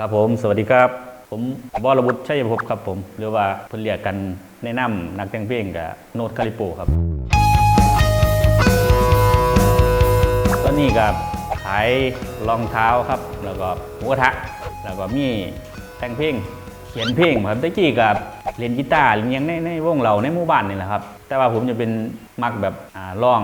ครับผมสวัสดีครับ ผมบอระบุตรชัยภพครับผม หรือว่าเพิ่นเรียกกันในะนำนักแต่งเพลงกับโนดคาริโปครับ ตอนนี้กับขายรองเท้าครับ แล้วก็หมูกระทะแล้วก็มีแต่งเพลงเขียนเพลงครับตะกี้กับเล่นกีตาร์เล่นยังในในวงเราในหมู่บ้านนี่แหละครับ แต่ว่าผมจะเป็นมักแบบร้อง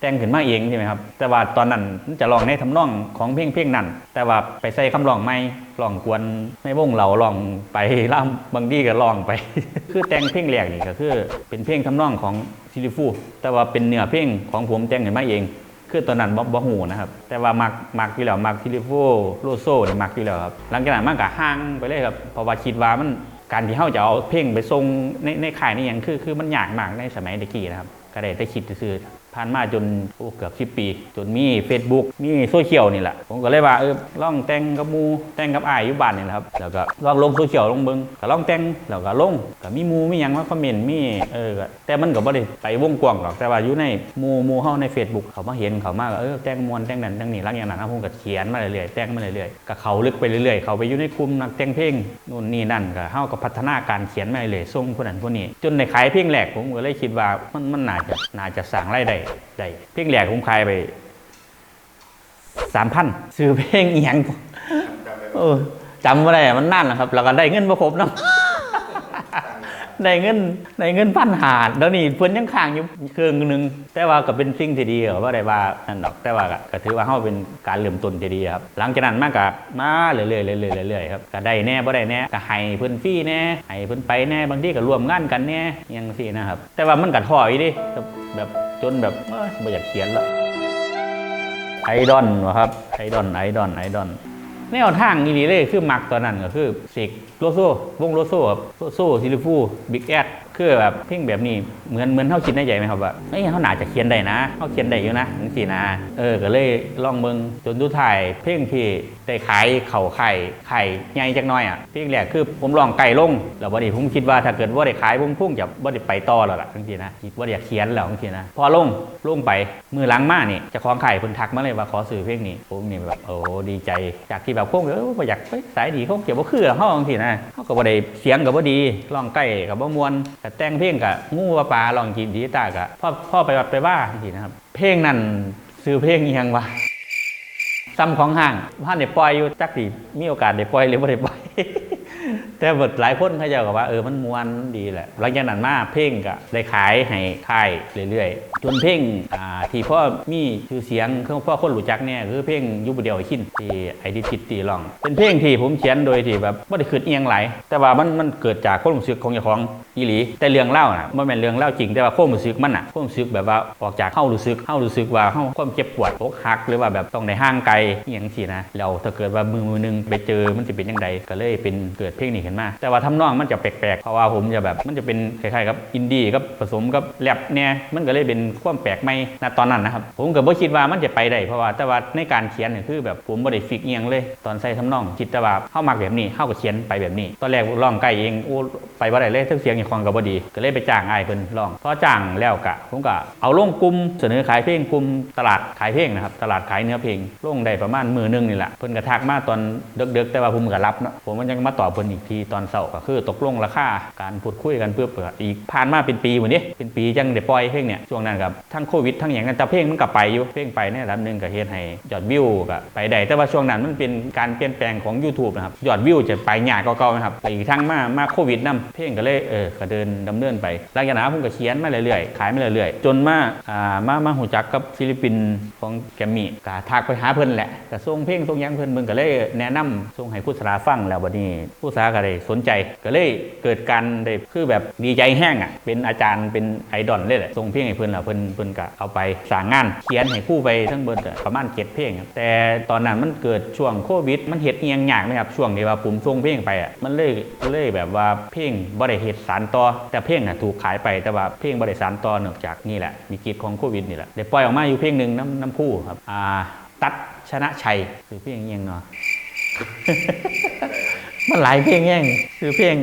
แต่งขึ้นมาเองใช่ไหมครับแต่ว่าตอนนั้นจะร้องในทำนองของเพลงเพลงนั้น แต่ว่าไปใส่คำร้องใหม่ร้องกวนในวงเราร้องไปล่ำบางทีก็ร้องไป คือแต่งเพลงแรกนี่ก็คือเป็นเพลงทำนองของซิลิฟูแต่ว่าเป็นเนื้อเพลงของผมแต่งขึ้นมาเองคือตอนนั้นบ่บ่หูนะครับ แต่ว่ามักมักอยู่แล้วมักทิลิโฟโลโซ่นี่มักอยู่แล้วครับ หลังจากนั้นมันก็ห่างไปเลยครับเพราะว่าคิดว่ามันการที่เฮาจะเอาเพลงไปส่งในในค่ายนี่ยังคือคือมันยากมากในสมัยตะกี้นะครับ ก็ได้แต่คิดซื่อผ่านมาจนโอ้เกือบ10ปี จนมี Facebook มีโซเชียลนี่แหละ ผมก็เลยว่าเออล่องแต่งกับมูแต่งกับอายอยู่บ้านนี่แหละครับ แล้วก็ล่องลงโซเชียลลงเบิงก็ล่องแต่งแล้วก็ลงก็มีมูมียังมาคอมเมนต์มีเออก็แต่มันก็บ่ได้ไปวงกว้างหรอกแต่ว่าอยู่ในมูมูเฮาใน Facebook เขามาเห็นเขามาก็เออแต่งมวนแต่งนั้นแต่งนี้หลังอย่างนั้นครับผมก็เขียนมาเรื่อยๆแต่งมาเรื่อยๆก็เขาลึกไปเรื่อยๆเขาไปอยู่ในกลุ่มนักแต่งเพลงนู่นนี่นั่นก็เฮาก็พัฒนาการเขียนมาเรื่อยๆส่งคนนั้นคนนี้ จนในขายเพลงแรกผมก็เลยคิดว่ามันมันน่าจะน่าจะสร้างรายได้ได้เพลงแรกผมขายไป3,000ซื้อเพลงอีหยังเออจำไม่ได้อะมันนั่นแหละครับ แล้วก็ได้เงินมาครบเนาะได้เงินได้เงินพันหาดแล้วนี่เพื่อนยังค้างอยู่เครื่องหนึง แต่ว่าก็เป็นสิ่งที่ดีก็ว่าได้ว่านั่นดอก แต่ว่าก็ก็ถือว่าเฮาเป็นการเริ่มต้นที่ดีครับ หลังจากนั้นมากก็มาเรื่อยๆเรื่อยๆเรื่อยๆครับก็ได้แน่บ่ได้แน่ก็ให้เพิ่นฟรีแน่ให้เพิ่นไปแน่บางทีก็ร่วมงานกันแน่อยังซี่นะครับ แต่ว่ามันก็ท้ออยู่ดิแบบ จนแบบไม่อยากเขียนละไอดอลวะครับไอดอลไอดอลไอดอลแนวทางอีหลีเลยคือมักตอนนั้นก็คือเสกโลโซวงโลโซครับโลโซซิลิฟูบิ๊กแอด คือแบบเพลงแบบนี้เหมือนเหมือนเขาคิดในใจไหมครับว่าเอ้ยเขาหนาจะเขียนได้นะเขาเขียนได้อยู่นะจังซี่นะเออก็เลยลองเบิ่งจนทุกถ่ายเพลงที่ได้ขายเข่าไข่ไข่ใหญ่จักหน้อยอะเพลงแรกคือผมลองไก่ลงแล้ววันนี้ผมคิดว่าถ้าเกิดว่าได้ขายผมพุ่งจะว่าได้ไปต่อแล้วล่ะจังซี่นะคิดว่าอยากเขียนแล้วจังซี่นะพอลงลงไปมือล้างมานี่จะคล้าของไข่เพิ่นทักมาเลยว่าขอซื้อเพลงนี้ผมนี่แบบโอ้ดีใจจากที่แบบพวกเอออยากไปสายดีเขาเกี่ยวบ่คือเฮาจังซี่นะเฮาก็บ่ได้เสียงก็บ่ดีร้องใกล้ก็บ่ม่วนแต่แต่งเพลงกะงูปลาปลาลองกินดีตากะพ่อพ่อไปวัดไปว่าพี่นะครับ เพลงนั่นซื้อเพลงอีหยังวะซ้ำของห้างว่านได้ปล่อยอยู่จักสิมีโอกาสเด้ปล่อยหรือไม่ได้ปล่อย แต่เบิดหลายคนเขาจะกับว่าเออมันมวนดีแหละหลังจากนั้นมาเพลงก็ได้ขายให้ค่ายเรื่อยๆ จนเพลงอ่าที่พ่อมีชื่อเสียงคือพ่อคนรู้จักเนี่ยคือเพลงยุบเดียวไอ้ขินที่ไอดิจิตตีร้อง เป็นเพลงที่ผมเขียนโดยที่แบบไม่ได้คืดเอียงไหลายแต่ว่ามันมันเกิดจากความรู้สึกของเจ้าของอีหลี แต่เรื่องเล่าน่ะมันเป็นเรื่องเล่าจริงแต่ว่าความรู้สึกมันน่ะความรู้สึกแบบว่าออกจากเข้ารู้สึกเข้ารู้สึกว่าเข้าความเจ็บปวดอกหัก หรือว่าแบบต้องในห้างไกลอหย่างสินะแล้วถ้าเกิดว่ามือมือหนึงไปเจอมันจะเป็นยังไงก็เลยเป็นเกิดเพลงนี้ขึ้นมา แต่ว่าทำนองมันจะแปลกๆเพราะว่าผมจะแบบมันจะเป็นคล้ายๆกับอินดี้กับผสมกับแรปเนี่ยมันก็เลยเป็นความแปลกใหม่ณตอนนั้นนะครับผมก็บ่คิดว่ามันจะไปได้เพราะว่าแต่ว่าในการเขียนเนี่ยคือแบบผมบ่ได้ฟิกเอียงเลย ตอนใส่ทำนองคิดแต่ว่าเข้ามักแบบนี้เข้าก็เขียนไปแบบนี้ ตอนแรกร้องใกล้เองโอ้ ไปบ่ได้เลยทั้งเสียงอย่างคองก็บ่ดี ก็เลยไปจ้างไอ้เพิ่นร้องพอจ้างแล้วกะผมก็เอาลงกลุ่มเสนอขายเพลงกลุ่มตลาดขายเพลงนะครับตลาดขายเนื้อเพลงลงได้ประมาณมือหนึงนี่แหละเพิ่นก็ทักมาตอนเดึกๆแต่ว่าผมก็รับเนาะผมมันยังมาตอบเพิ่นอีกทีตอนเช้าก็คือตกลงราคาการพูดคุยกันเพื่อเปิดอีกผ่านมาเป็นปีหมดนี้เป็นปีจังได้ปล่อยเพลงเนี่ยช่วงนั้นกับทั้งโควิดทั้งอย่างนั้นแต่เพลงมันก็ไปอยู่เพลงไปในระดับหนึงก็เฮ็ดให้ยอดวิวก็ไปได้แต่ว่าช่วงนั้นมันเป็นการเปลี่ยนแปลงของ YouTube นะครับยอดวิวจะไปยากกว่าเก่านะครับไปทั้งมามาโควิดนํเพลงก็เลยเออก็เดินดำเนินไปหลังจากนั้นผมก็เขียนมาเรื่อยๆขายมาเรื่อยๆ จนมาอ่ามามาหูจักกับศิลปินของแกมมี่ก็ทักไปหาเพิ่นแหละก็ส่งเพลงส่งยังเพิ่นเพิ่นก็เลยแนะนำส่งให้ผู้สาฟังแล้วบัดนี้ผู้สาก็ได้สนใจก็เลยเกิดการได้คือแบบดีใจแห้งอะเป็นอาจารย์เป็นไอดอลเลยแหละส่งเพลงให้เพิ่นแล้วเพิ่นเพิ่นก็เอาไปสร้างงานเขียนให้ผู้ไปทั้งเบิดอะประมาณเจ็ดเพลงครับแต่ตอนนั้นมันเกิดช่วงโควิด มันเฮ็ดเอียงยากไหมครับช่วงที่ว่าผมส่งเพลงไปอะมันเลยเลยแบบว่าเพลงบ่ได้เฮ็ดสารต่อ แต่เพลงน่ะถูกขายไปแต่ว่าเพลงบริสารต่อเนื่องจากนี่แหละมีกิจของโควิดนี่แหละเด้ปล่อยออกมาอยู่เพลงหนึ่งน้ำน้ำคู่ครับอ่าตัดชนะชัยคือเพลงเอียงเนาะ มันหลายเพลงแย่งคือเพลง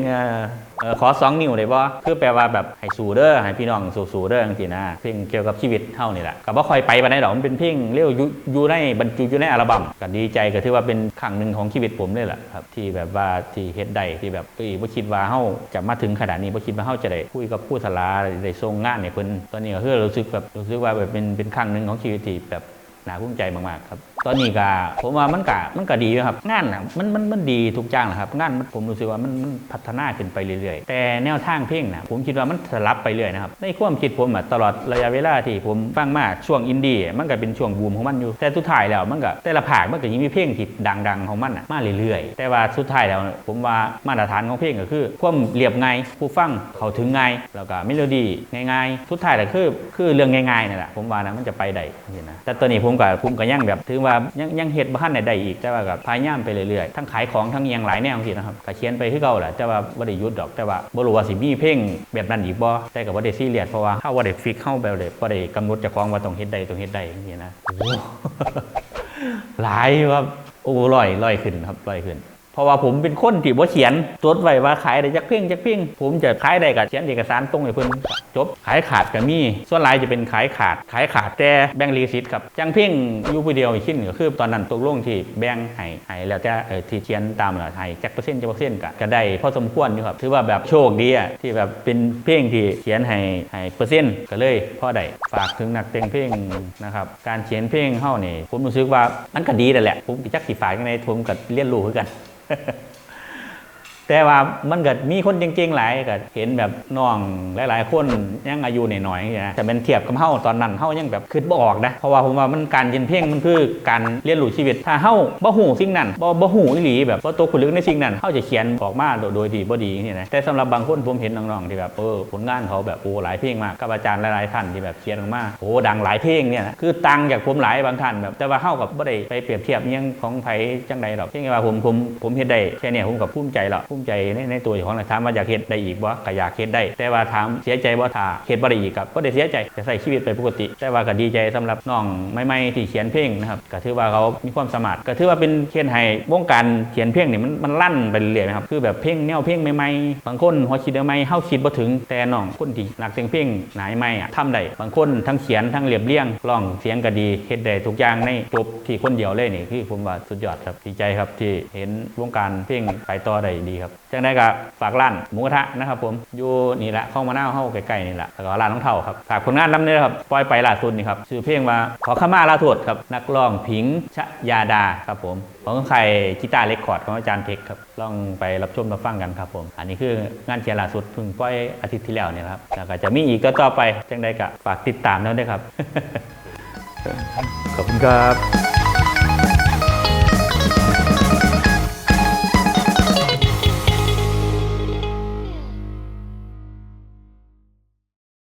ขอสองนิ้วเลยบ่คือแปลว่าแบบให้สู่เด้อให้พี่น้องสู่สู่เด้อจังซี่นะเพลงเกี่ยวกับชีวิตเฮานี่แหละก็บ่ค่อยไปปานใดดอกมันเป็นเพลงเร็วอยู่อยู่ในบรรจุอยู่ในอัลบั้มก็ดีใจก็ถือว่าเป็นครั้งหนึ่งของชีวิตผมเลยแหละครับที่แบบว่าที่เฮ็ดได้ที่แบบเอ้ยบ่คิดว่าเฮาจะมาถึงขนาดนี้บ่คิดว่าเฮาจะได้คุยกับผู้สลาได้ส่งงานให้เพิ่นตอนนี้ก็คือรู้สึกแบบรู้สึกว่าแบบเป็นเป็นครั้งหนึ่งของชีวิตที่แบบน่าภูมิใจมากๆครับ ตอนนี้ก็ผมว่ามันก็มันก็ดีอยู่ครับงานน่ะมันมันมันดีทุกจ้างแหละครับงานผมรู้สึกว่ามันมันพัฒนาขึ้นไปเรื่อยๆ แต่แนวทางเพลงนะผมคิดว่ามันสลับไปเรื่อยนะครับในความคิดผมอะตลอดระยะเวลาที่ผมฟังมาช่วงอินดี้มันก็เป็นช่วงบูมของมันอยู่ แต่สุดท้ายแล้วมันก็แต่ละภาคมันก็ยังมีเพลงที่ดัง ๆ ของมันอะมาเรื่อยๆ แต่ว่าสุดท้ายแล้วผมว่ามาตรฐานของเพลงก็คือความเรียบง่ายผู้ฟังเขาถึงง่ายแล้วก็เมโลดี้ง่ายๆ สุดท้ายแล้วคือคือเรื่องง่ายๆนี่แหละผมว่านะมันจะไปได้นี่นะแต่ตอนนี้ผมก็ผมก็ยังแบบถือว่ายังยังเฮ็ดบ้านไหนได้อีกแต่ว่าก็พยายามไปเรื่อยๆทั้งขายของทั้งอิหยังหลายแนวสินะครับก็เขียนไปคือเก่าแหละแต่ว่าบ่ได้หยุดดอกแต่ว่าบ่รู้ว่าสิมีเพลงแบบนั้นอีกบ่แต่ก็บ่ได้ซีเรียสเพราะว่าเฮาบ่ได้ฟิกเฮาแบบได้บ่ได้กำหนดเจ้าของว่าต้องเฮ็ดได้ต้องเฮ็ดได้อย่างนี้นะโอ้หลายครับโอ้ลอยลอยขึ้นครับลอยขึ้น เพราะว่าผมเป็นคนที่บ่เขียนจไว้ว่าขายได้จักเพียงจักเพียงผมจะขายได้ก็เขียนเอกสารตรงให้เพิ่นจบขายขาดก็มีส่วนหลายจะเป็นขายขาด ขายขาดแต่แบ่งลีสิทธิ์ครับจังเพียงอยู่ผู้เดียวอีกชิ้นก็คือตอนนั้นตกลงที่แบ่งให้ให้แล้วแต่ที่เขียนตามละให้จักเปอร์เซ็นต์จักเปอร์เซ็นต์ก็ก็ได้พอสมควรอยู่ครับถือว่าแบบโชคดีอะที่แบบเป็นเพลงที่เขียนให้ให้เปอร์เซ็นต์ก็เลยพ่อได้ฝากถึงนักแต่งเพลงนะครับการเขียนเพลงเฮานี่ผมรู้สึกว่ามันก็ดีแต่นแหละผมจักสิฝากยังไงผมก็เรียนรู้คือกัน Ha ha ha. แต่ว่ามันเก็มีคนจริงๆหลายก็เห็นแบบน้องหลายๆ คนยังอายุหน่อยๆอย่างเงี้ยนะแต่เป็นเทียบกับเฮาตอนนั้นเฮายังแบบคิดบ่ออกนะเพราะว่าผมว่ามันการเรียนเพลงมันคือการเรียนรู้ชีวิตถ้าเฮาบ่ฮู้สิ่งนั้นบ่บ่ฮู้อีหลีแบบบ่ตกผลึกในสิ่งนั้นเฮาจะเขียนออกมาโดยดีบ่ดีอย่างเงี้ยนะแต่สำหรับบางคนผมเห็นน้องๆที่แบบเออผลงานเขาแบบโอ้หลายเพลงมากกับอาจารย์หลายๆท่านที่แบบเขียนออกมาโอ้ดังหลายเพลงเนี่ยนะคือตังจากผมหลายบางท่านแบบแต่ว่าเฮากับบ่ได้ไปเปรียบเทียบยังของไผจังใดหรอกเพียงแต่ว่าผมผมผมเฮ็ดได้แค่เนี้ผมก็ภูมิใจแล้วภูมิใจในในตัวของเราถามว่าอยากเฮ็ดได้อีกบ่ก็อยากเฮ็ดได้ แต่ว่าถามเสียใจบ่ถ้าเฮ็ดบ่ได้อีกครับบ่ได้เสียใจจะใช้ชีวิตไปปกติ แต่ว่าก็ดีใจสำหรับน้องใหม่ๆที่เขียนเพลงนะครับก็ถือว่าเขามีความสามารถก็ถือว่าเป็นเขียนให้วงการเขียนเพลงนี่มันมันลั่นไปเรื่อยๆนะครับคือแบบเพลงแนวเพลงใหม่ๆบางคนหัวคิดใหม่ๆเฮาคิดบ่ถึงแต่น้องคนที่นักแต่งเพลงหนายใหม่อะทำได้บางคนทั้งเขียนทั้งเรียบเรียงร้องเสียงก็ดีเฮ็ดได้ทุกอย่างในจบที่คนเดียวเลยนี่คือผมว่าสุดยอดครับดีใจครับที่เห็นวงการเพลงไปต่อได้ดีครับจังได้ก็ฝากร้านหมูกระทะนะครับผมอยู่นี่แหละข้ามาหน้าเข้าใกล้ๆนี่แหละแล้วก็ร้านน้องเท่าครับฝากผลงานนำเนี่ยครับปล่อยไปล่าสุดนี่ครับชื่อเพลงว่าขอขมาลาโทษครับนักร้องผิงชยาดาครับผมของใครกีตาร์เรคคอร์ดของอาจารย์เพชรครับลองไปรับชมรับฟังกันครับผม อันนี้คืองานเขียนล่าสุดเพิ่งปล่อยอาทิตย์ที่แล้วเนี่ยครับแล้วก็จะมีอีกก็ต่อไปจังได้ก็ฝากติดตามแล้วด้วยครับขอบคุณครับ